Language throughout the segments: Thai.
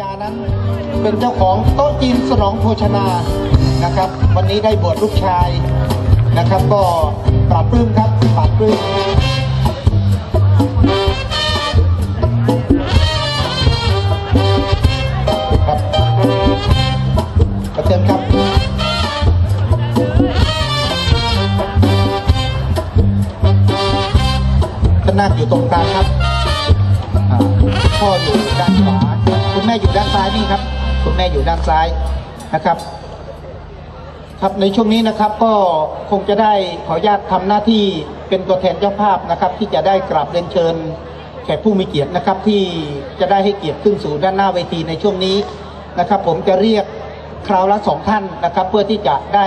ญานั้น เป็นเจ้าของโต๊ะจีนสนองโภชนานะครับ วันนี้ได้บวชลูกชายนะครับ ก็ปราบปลื้มครับปราบปลื้มครับขอเชิญครับท่านาคอยู่ตรงกลางครับพ่ออยู่ด้านขวา แม่อยู่ด้านซ้ายนี่ครับ คุณแม่อยู่ด้านซ้ายนะครับ ครับในช่วงนี้นะครับก็คงจะได้ขออนุญาตทำหน้าที่เป็นตัวแทนเจ้าภาพนะครับ ที่จะได้กราบเรียนเชิญแขกผู้มีเกียรตินะครับที่จะได้ให้เกียรติขึ้นสู่ด้านหน้าเวทีในช่วงนี้นะครับ ผมจะเรียกคราวละสองท่านนะครับ เพื่อที่จะได้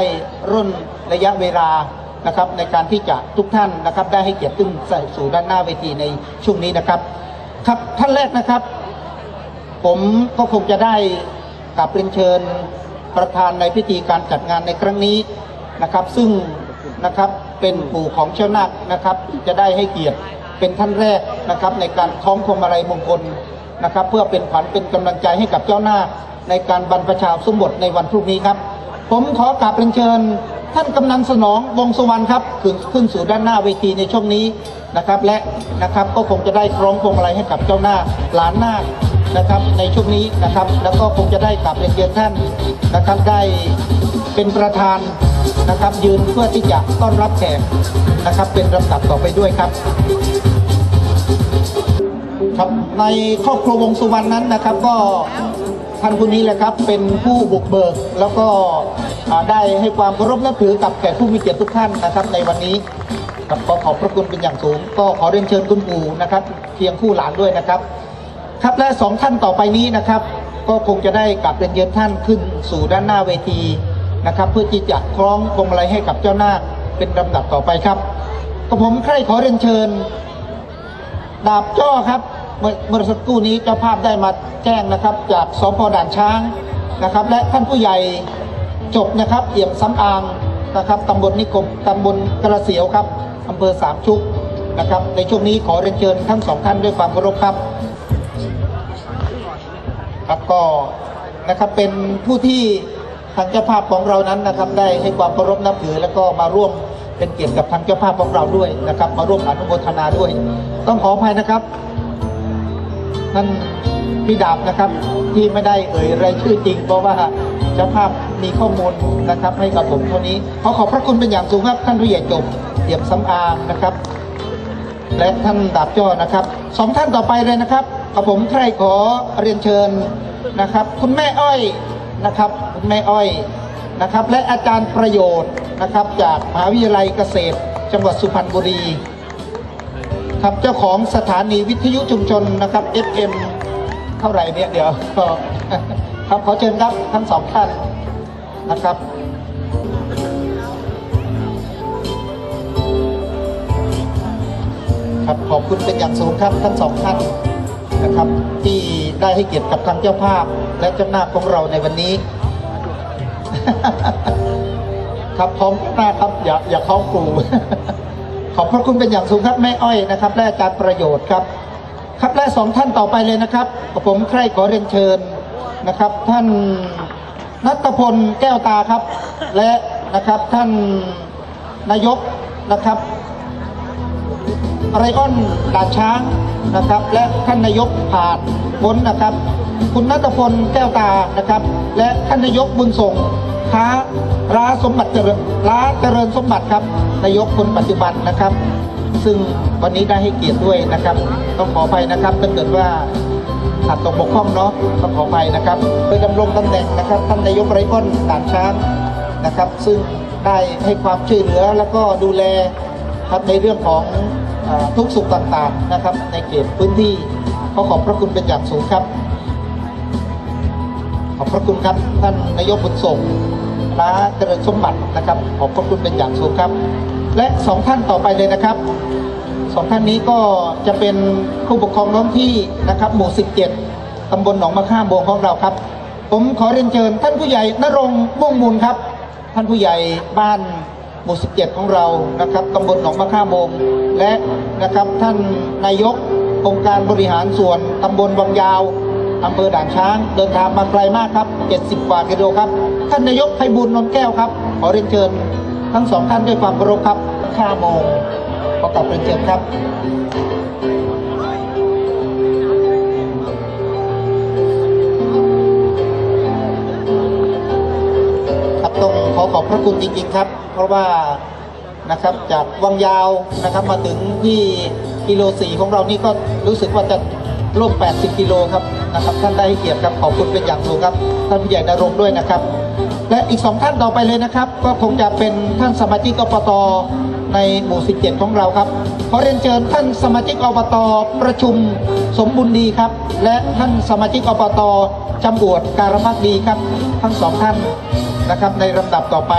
ร่นระยะเวลานะครับ ในการที่จะทุกท่านนะครับ ได้ให้เกียรติขึ้นสู่ด้านหน้าเวทีในช่วงนี้นะครับ ครับท่านแรกนะครับ ผมก็คงจะได้กราบเรียนเชิญประธานในพิธีการจัดงานในครั้งนี้นะครับ ซึ่งนะครับเป็นปู่ของเจ้านาคนะครับ จะได้ให้เกียรติเป็นท่านแรกนะครับ ในการคล้องพวงมาลัยมงคลนะครับ เพื่อเป็นขวัญเป็นกำลังใจให้กับเจ้านาคในการบรรพชาสมบทในวันพรุ่งนี้ครับ ผมขอกราบเรียนเชิญ ท่านกำนันสนองวงสวรรณครับขึ้นขึ้นสู่ด้านหน้าเวทีในช่วงนี้นะครับ และนะครับก็คงจะได้คล้องพวงมาลัยให้กับเจ้าหน้าหลานหน้า นะครับในช่วงนี้นะครับ แล้วก็คงจะได้กลับเรียนเชิญท่านนะครับได้เป็นประธานนะครับ ยืนเพื่อที่จะต้อนรับแขกนะครับ เป็นลำดับต่อไปด้วยครับครับในครอบครัววงสุวรรณนั้นนะครับก็ท่านผู้นี้แหละครับเป็นผู้บุกเบิกแล้วก็ได้ให้ความเคารพนับถือกับแขกผู้มีเกียรติทุกท่านนะครับ ในวันนี้ครับก็ขอบพระคุณเป็นอย่างสูง ก็ขอเรียนเชิญคุณปู่นะครับเคียงคู่หลานด้วยนะครับ ครับและสองท่านต่อไปนี้นะครับ ก็คงจะได้กลับเรียนเยือนท่านขึ้นสู่ด้านหน้าเวทีนะครับ เพื่อที่จะคล้องพวงมาลัยให้กับเจ้านาคเป็นลำดับต่อไปครับก็ผมใครขอเรียนเชิญ ดาบจ้อครับเมื่อเมื่อสักครู่นี้เจ้าภาพได้มาแจ้งนะครับ จากสพด่านช้างนะครับ และท่านผู้ใหญ่จบนะครับเอี่ยมสำอางนะครับตำบลนิคมตำบลกระเสียวครับอำเภอสามชุกนะครับ ในช่วงนี้ขอเรียนเชิญทั้งสองท่านด้วยความเคารพครับ ครับก็นะครับเป็นผู้ที่ทางเจ้าภาพของเรานั้นนะครับได้ให้ความเคารพนับถือ แล้วก็มาร่วมเป็นเกียรติกับทางเจ้าภาพของเราด้วยนะครับ มาร่วมอนุโมทนาด้วย ต้องขออภัยนะครับท่านพี่ดาบนะครับที่ไม่ได้เอ่ยรายชื่อจริง เพราะว่าเจ้าภาพมีข้อมูลนะครับให้กับผมเท่านี้ขอขอบพระคุณเป็นอย่างสูงครับท่านผู้ใหญ่จบเดี่ยมสำอางนะครับ และท่านดาบจ้อนะครับสองท่านต่อไปเลยนะครับกับผมใครขอเรียนเชิญนะครับ คุณแม่อ้อยนะครับคุณแม่อ้อยนะครับ และอาจารย์ประโยชน์นะครับ จากมหาวิทยาลัยเกษตร จังหวัดสุพรรณบุรีครับเจ้าของสถานีวิทยุชุมชนนะครับ FM เท่าไหร่เนี่ยเดี๋ยวก็ครับขอเชิญครับทั้งสองท่านนะครับ ครับ ขอบคุณเป็นอย่างสูงครับทั้งสองท่านนะครับ ที่ได้ให้เกียรติกับทางเจ้าภาพและเจ้าหน้าของเราในวันนี้ ครับพร้อมหน้าครับอย่าอย่าคล้องครูขอบพระคุณเป็นอย่างสูงครับแม่อ้อยนะครับ และอาจารย์ประโยชน์ครับ ครับและสองท่านต่อไปเลยนะครับผมใครขอเรียนเชิญนะครับ ท่านนัทพลแก้วตาครับ และนะครับท่านนายกนะครับ ไรออนด่านช้างนะครับ และท่านนายกผ่านพ้นนะครับ คุณนัทพลแก้วตานะครับ และท่านนายกบุญส่งค้าร้าสมบัติเจริญร้าเจริญสมบัติครับ นายกคนปัจจุบันนะครับ ซึ่งวันนี้ได้ให้เกียรติด้วยนะครับ ต้องขออภัยนะครับถ้าเกิดว่าขาดตกบกพร่องเนาะต้องขออภัยนะครับโดยดำรงตำแหน่งนะครับท่านนายกไรออนด่านช้างนะครับ ซึ่งได้ให้ความช่วยเหลือแล้วก็ดูแลครับในเรื่องของ ทุกสุขต่างๆนะครับ ในเขตพื้นที่ขอขอบพระคุณเป็นอย่างสูงครับ ขอบพระคุณครับท่านนายกบุญส่งร้าเจริญสมบัตินะครับ ขอบพระคุณเป็นอย่างสูงครับ และสองท่านต่อไปเลยนะครับสองท่านนี้ก็จะเป็นผู้ปกครองท้องที่นะครับ หมู่ 17 ตำบลหนองมะข้ามบวงของเราครับ ผมขอเรียนเชิญท่านผู้ใหญ่นรงค์ม่วงมูลครับ ท่านผู้ใหญ่บ้านหมู่ 17 ของเรานะครับ ตำบลหนองมะข้ามบง และนะครับท่านนายกองค์การบริหารส่วนตำบลวังยาวอำเภอด่านช้าง เดินทางมาไกลมากครับ 70 กว่ากิโลครับ ท่านนายกไพบุญนนแก้วครับ ขอเรียนเชิญ ทั้งสองท่านด้วยความเคารพครับข้าโมงขอกลับเรียนเชิญครับครับต้องขอขอบพระคุณจริงๆครับ เพราะว่า นะครับ จากวังยาวนะครับมาถึงที่กิโลสี่ของเรานี่ก็รู้สึกว่าจะร่วม 80 กิโลครับนะครับ ท่านได้เกียรติครับขอบคุณเป็นอย่างสูงครับ ท่านผู้ใหญ่นรงด้วยนะครับ และอีกสองท่านต่อไปเลยนะครับ ก็คงจะเป็นท่านสมาชิกอบตในหมู่ 17 ของเราครับ ขอเรียนเชิญท่านสมาชิกอบตประชุมสมบูรณ์ดีครับ และท่านสมาชิกอบตจำบวดการมักดีครับ ทั้งสองท่านนะครับในลำดับต่อไป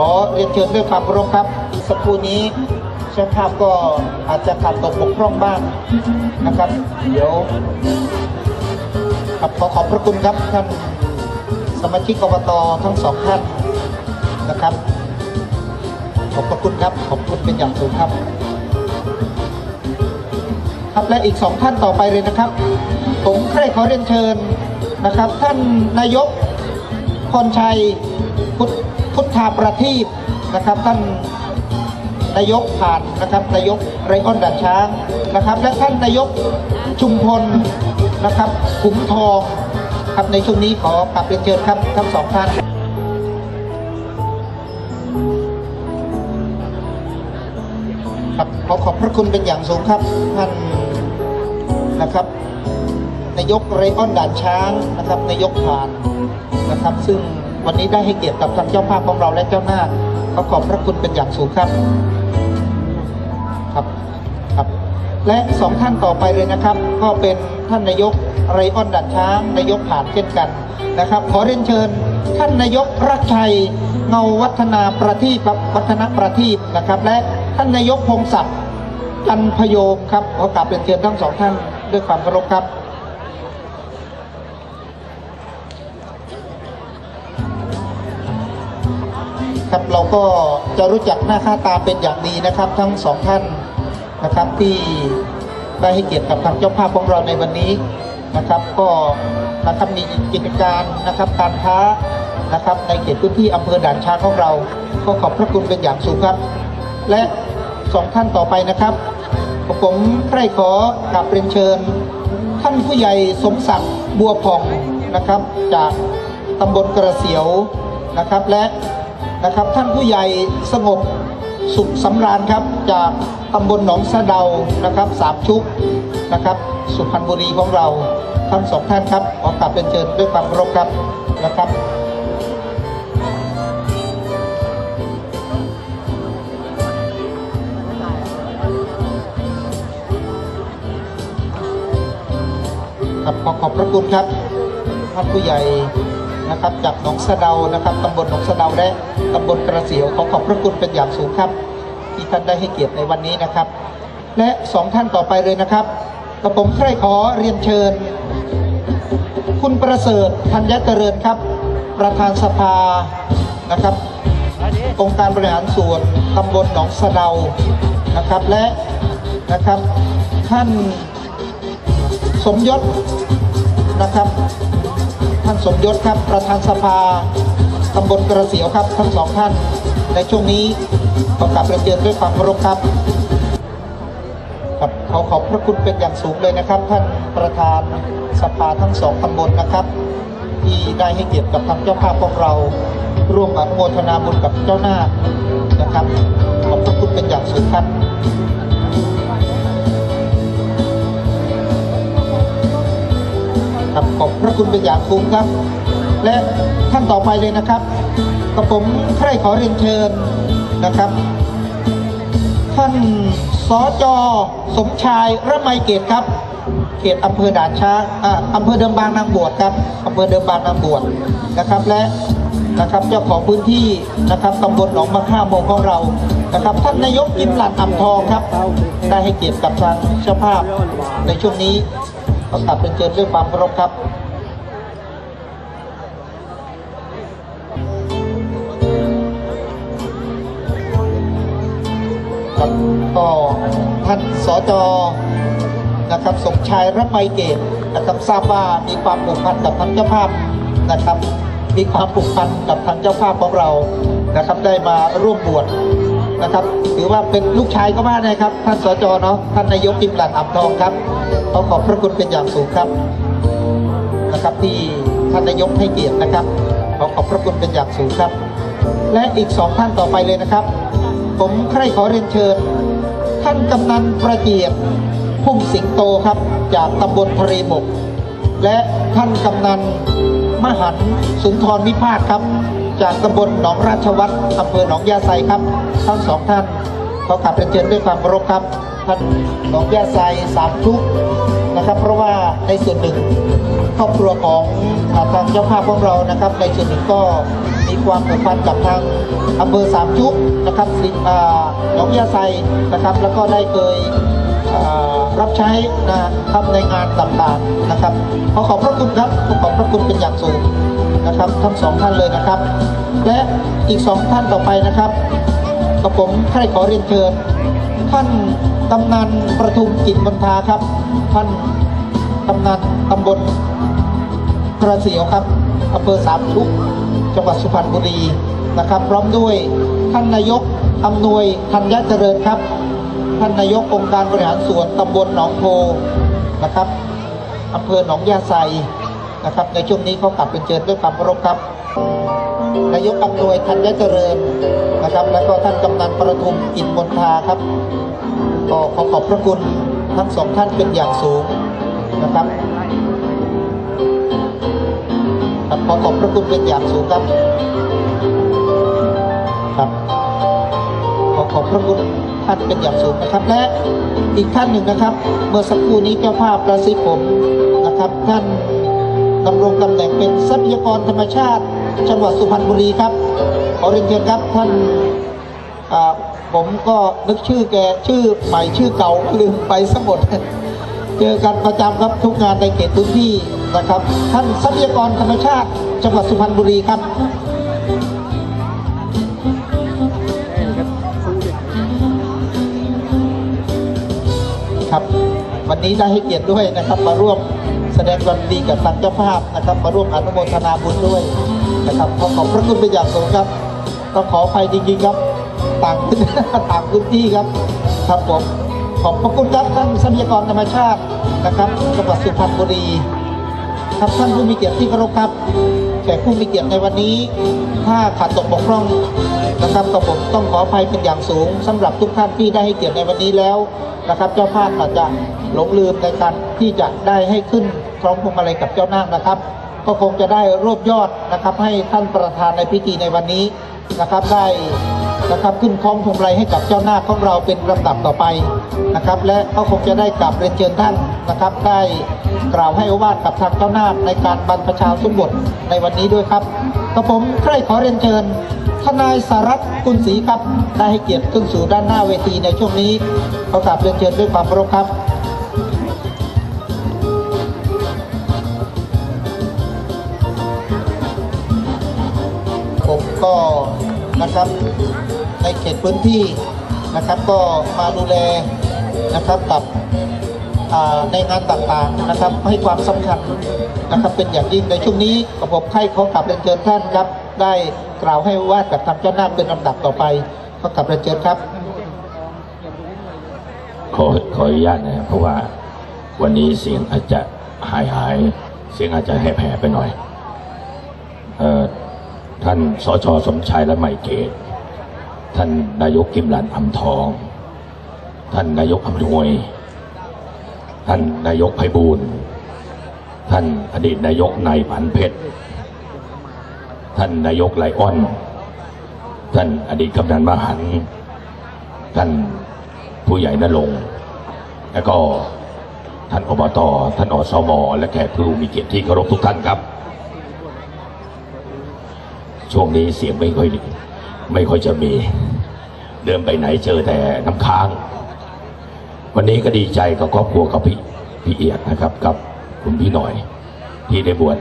ขอเรียนเชิญด้วยความเคารพครับสักครู่นี้ช่างภาพก็อาจจะขาดตกบกพร่องบ้างนะครับ เดี๋ยวครับขอขอบพระคุณครับท่านสมาชิกอบตทั้งสองท่านนะครับ ขอบพระคุณครับ ขอบคุณเป็นอย่างสูงครับ ครับและอีกสองท่านต่อไปเลยนะครับ ผมใครขอเรียนเชิญนะครับ ท่านนายกพรชัยพุทธ พุทธาประทีปนะครับท่านนายกผ่านนะครับนายกไรออนดันช้างนะครับ และท่านนายกชุมพลนะครับขุมทองครับในช่วงนี้ขอกลับเรียนเชิญครับทั้งสองท่านครับขอขอบพระคุณเป็นอย่างสูงครับท่านนะครับนายกไรออนด่านช้างนะครับนายกผ่านนะครับซึ่ง วันนี้ได้ให้เกียรติกับทางเจ้าภาพของเราและเจ้าหน้าขอขอบพระคุณเป็นอย่างสูงครับครับครับ และสองท่านต่อไปเลยนะครับ ก็เป็นท่านนายกไรออนด่านช้างนายกผ่านเช่นกันนะครับ ขอเรียนเชิญ ท่านนายกรัชัยเงาวัฒนาประทีปวัฒนประทีปนะครับ และท่านนายกพงศักดิ์จันพโยมครับขอกราบเรียนเชิญทั้งสองท่านด้วยความเคารพครับ ครับเราก็จะรู้จักหน้าค่าตาเป็นอย่างดีนะครับ ทั้งสองท่านนะครับที่ได้ให้เกียรติกับทางเจ้าภาพของเราในวันนี้นะครับ ก็นะครับมีกิจการนะครับการค้านะครับในเขตพื้นที่อำเภอด่านช้างของเรา ก็ขอบพระคุณเป็นอย่างสูงครับ และสองท่านต่อไปนะครับผมใคร่ขอกราบเรียนเชิญ ท่านผู้ใหญ่สมศักดิ์บัวผ่องนะครับ จากตำบลกระเสียวนะครับ และ นะครับ ท่านผู้ใหญ่สงบสุขสำราญครับจากตำบลหนองสะเดานะครับสามชุกนะครับ สุพรรณบุรีของเราทั้งสองท่านครับขอกราบเรียนเชิญด้วยความเคารพครับนะครับครับขอขอบพระคุณครับท่านผู้ใหญ่ นะครับจากหนองสะเดานะครับตำบลหนองสะเดาและตำบลกระเสียวขอขอบพระคุณเป็นอย่างสูงครับ ที่ท่านได้ให้เกียรติในวันนี้นะครับ และสองท่านต่อไปเลยนะครับกระผมใคร่ขอเรียนเชิญ คุณประเสริฐธัญเจริญครับ ประธานสภานะครับองค์การบริหารส่วนตำบลหนองสะเดานะครับและนะครับท่านสมยศนะครับ ท่านสมยศครับประธานสภาตำบลกระเสียวครับทั้งสองท่านในช่วงนี้ขอกราบเรียนเชิญด้วยความเคารพครับครับขอขอบพระคุณเป็นอย่างสูงเลยนะครับ ท่านประธานสภาทั้งสองตำบลนะครับ ที่ได้ให้เกียรติกับทางเจ้าภาพของเรา ร่วมอนุโมทนาบุญกับเจ้าหน้านะครับขอบพระคุณเป็นอย่างสูงครับ ครับ ขอบพระคุณเป็นอย่างสูงครับ และท่านต่อไปเลยนะครับกับผมใครขอเรียนเชิญนะครับ ท่านสจสมชายระไมเกตครับ เขตอำเภอด่านช้างอ่าอำเภอเดิมบางนางบวชครับอำเภอเดิมบางนางบวชนะครับและนะครับเจ้าของพื้นที่นะครับตำบลหนองมะข่าโมงของเรานะครับ ท่านนายกยิ้มหลัดอ่ำทองครับ ได้ให้เกียรติกับทางเจ้าภาพในช่วงนี้ ขอกราบเป็นเชิญด้วยความเคารพครับครับก็ท่านสจนะครับสมชายรับใบเกตนะครับทราบว่ามีความผูกพันกับทางเจ้าภาพนะครับ มีความผูกพันกับทางเจ้าภาพของเรานะครับได้มาร่วมบวชนะครับ ถือว่าเป็นลูกชายก็ว่าได้ครับ ท่านสจเนาะท่านนายกกิมหลันอับทองครับ ขอขอบพระคุณเป็นอย่างสูงครับนะครับ ที่ท่านนายกให้เกียรตินะครับ ขอขอบพระคุณเป็นอย่างสูงครับ และอีกสองท่านต่อไปเลยนะครับ ผมใครขอเรียนเชิญ ท่านกำนันประเกียรติพุ่มสิงโตครับ จากตำบลทะเลบก และท่านกำนันมหันสุนทรวิพาทครับ จากตำบลหนองราชวัตรอำเภอหนองยาไซครับ ทั้งสองท่านขอกราบเรียนเชิญด้วยความเคารพครับ ท่านหนองยาไซสามทุกนะครับ เพราะว่าในส่วนหนึ่งครอบครัวของทางเจ้าภาพของเรานะครับ ในส่วนหนึ่งก็มีความผูกพันกับทางอำเภอสามชุกนะครับสิอ่าหนองยาไซนะครับ แล้วก็ได้เคยรับใช้นะครับในงานต่างๆนะครับ ขอขอบพระคุณครับขอขอบพระคุณเป็นอย่างสูงนะครับทั้งสองท่านเลยนะครับ และอีกสองท่านต่อไปนะครับกับผมใครขอเรียนเชิญท่าน กำนันประทุมกิจบนทาครับ ท่านกำนันตำบลกระเสียวครับอำเภอสามชุกจังหวัดสุพรรณบุรีนะครับ พร้อมด้วยท่านนายกอำนวยธัญเจริญครับ ท่านนายกองค์การบริหารส่วนตำบลหนองโพนะครับอำเภอหนองยาไซนะครับในช่วงนี้เขากลับเป็นเชิญด้วยความเคารพครับนายกอำนวยธัญเจริญนะครับ แล้วก็ท่านกำนันประทุมอินมนทาครับ ก็ขอขอบพระคุณทั้งสองท่านเป็นอย่างสูงนะครับครับขอขอบพระคุณเป็นอย่างสูงครับครับขอขอบพระคุณท่านเป็นอย่างสูงนะครับและอีกท่านหนึ่งนะครับ เมื่อสักครู่นี้เจ้าภาพประสิทธิ์ผมนะครับ ท่านดำรงตำแหน่งเป็นทรัพยากรธรรมชาติ จังหวัดสุพรรณบุรีครับขอเรียนเชิญครับท่าน ผมก็นึกชื่อแกชื่อใหม่ชื่อเก่าลืมไปสมดเจอกันประจำครับทุกงานในเขตพื้นที่นะครับ ท่านทรัพยากรธรรมชาติจังหวัดสุพรรณบุรีครับครับ วันนี้ได้ให้เกียรติด้วยนะครับ มาร่วมแสดงความดีกับทางเจ้าภาพนะครับ มาร่วมอนุโมทนาบุญด้วยนะครับขอขอบพระคุณเป็นอย่างสูงครับต้องขออภัยจริงๆครับ ต่างต่างพื้นที่ครับครับผมขอบพระคุณครับท่านทรัพยากรธรรมชาตินะครับจังหวัดสุพรรณบุรีครับท่านผู้มีเกียรติที่เคารพครับแขกผู้มีเกียรติในวันนี้ ถ้าขาดตกบกพร่องนะครับกับผมต้องขออภัยเป็นอย่างสูงสำหรับทุกท่านที่ได้ให้เกียรติในวันนี้แล้วนะครับ เจ้าภาพอาจจะหลงลืมในการที่จะได้ให้ขึ้นคล้องพวงมาลัยกับเจ้านาคนะครับ ก็คงจะได้รวบยอดนะครับ ให้ท่านประธานในพิธีในวันนี้นะครับได้ นะครับขึ้นคล้องพวงมาลัยให้กับเจ้าหน้าของเราเป็นลำดับต่อไปนะครับ และก็คงจะได้กลับเรียนเชิญท่านนะครับ ได้กล่าวให้อวาทกับทางเจ้าหน้าในการบรรพชาสมบทในวันนี้ด้วยครับกระผมใครขอเรียนเชิญทนายสารัตกุลศรีครับได้ให้เกียรติขึ้นสู่ด้านหน้าเวทีในช่วงนี้ขอกราบเรียนเชิญด้วยความเคารพครับผมก็นะครับ ในเขตพื้นที่นะครับก็มาดูแลนะครับกับในงานต่างๆนะครับให้ความสำคัญนะครับเป็นอย่างยิ่งในช่วงนี้กับผมใครขอกลับเรียนเชิญท่านครับ ได้กล่าวให้ว่ากับทางเจ้าหน้าเป็นลำดับต่อไปขอกลับเรียนเชิญครับ ขอขออนุญาตนะเพราะว่าวันนี้เสียงอาจจะหายหายเสียงอาจจะแหบๆไปหน่อยออท่านสชสมชายและไมเกต ท่านนายกกิมหลันอำทอง ท่านนายกอำนวย ท่านนายกไพบูลท่านอดีตนายกนายผันเพชร ท่านนายกไลออน ท่านอดีตกำนันมหัน ท่านผู้ใหญ่นรงแล้วก็ท่านอบต ท่านอสม และแขกผู้มีเกียรติที่เคารพทุกท่านครับ ช่วงนี้เสียงไม่ค่อยดี ไม่ค่อยจะมี เดินไปไหนเจอแต่น้ำค้าง วันนี้ก็ดีใจกับครอบครัวกับพี่พี่เอียดนะครับ กับคุณพี่หน่อย ที่ได้บวช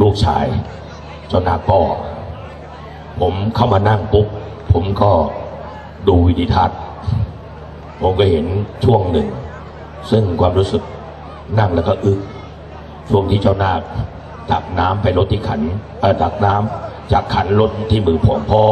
ลูกชายจนนาก็ผมเข้ามานั่งปุ๊บผมก็ดูวิดีทัศน์ ผมก็เห็นช่วงหนึ่ง ซึ่งความรู้สึกนั่งแล้วก็อึกช่วงที่เจ้านาคตักน้ำไปรถที่ขันตักน้ำ จากขันรถที่มือผมพอ